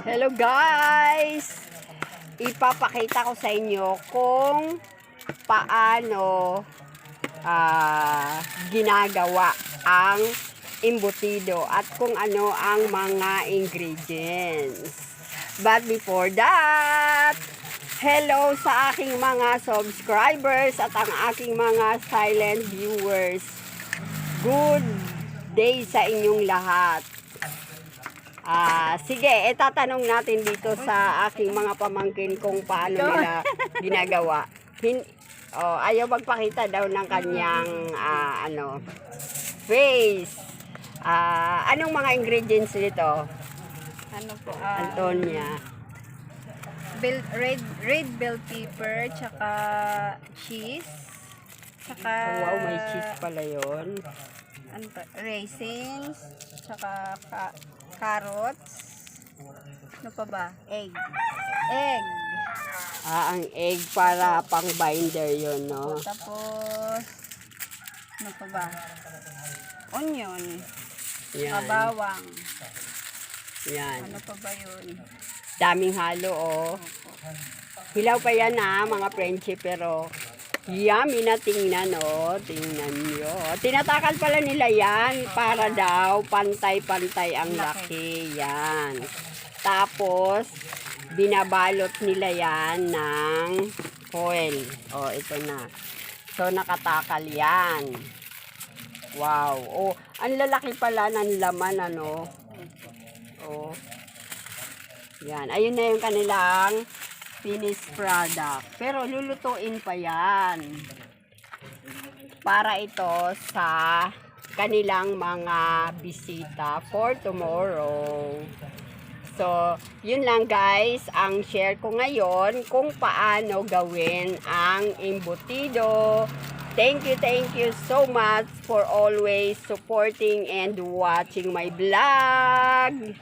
Hello guys! Ipapakita ko sa inyo kung paano ah, ginagawa ang imbutido at kung ano ang mga ingredients. But before that, hello sa aking mga subscribers at ang aking mga silent viewers. Good day sa inyong lahat. Ah, sige, itatanong natin dito sa aking mga pamangkin kung paano nila ginagawa. Hin oh, ayaw magpakita daw ng kanyang ah, ano face. Ah, anong mga ingredients nito, Ano po? ah, Antonia? bell, red, red bell pepper, tsaka cheese. Tsaka... wow, may cheese pala 'yon. Ano to? Raisins. Tsaka ka, carrots. Ano pa ba? Egg. Egg. Ah, ang egg para pang binder 'yon, no? Tapos, ano pa ba? Onion. Yan. Bawang. Yan. Ano pa ba yun? Daming halo, oh. Hilaw pa yan ha, mga friendship, pero yummy na tingnan, oh. Tingnan nyo. Tinatakal pala nila yan para daw pantay-pantay ang laki. Yan. Tapos, binabalot nila yan ng foil. Oh, ito na. So, nakatakal yan. Wow. Oh, ang lalaki pala ng laman, ano. Oh. Yan. Ayun na yung kanilang finished product. Pero lulutuin pa yan. Para ito sa kanilang mga bisita for tomorrow. So, yun lang guys, ang share ko ngayon kung paano gawin ang embutido. Thank you, thank you so much for always supporting and watching my vlog.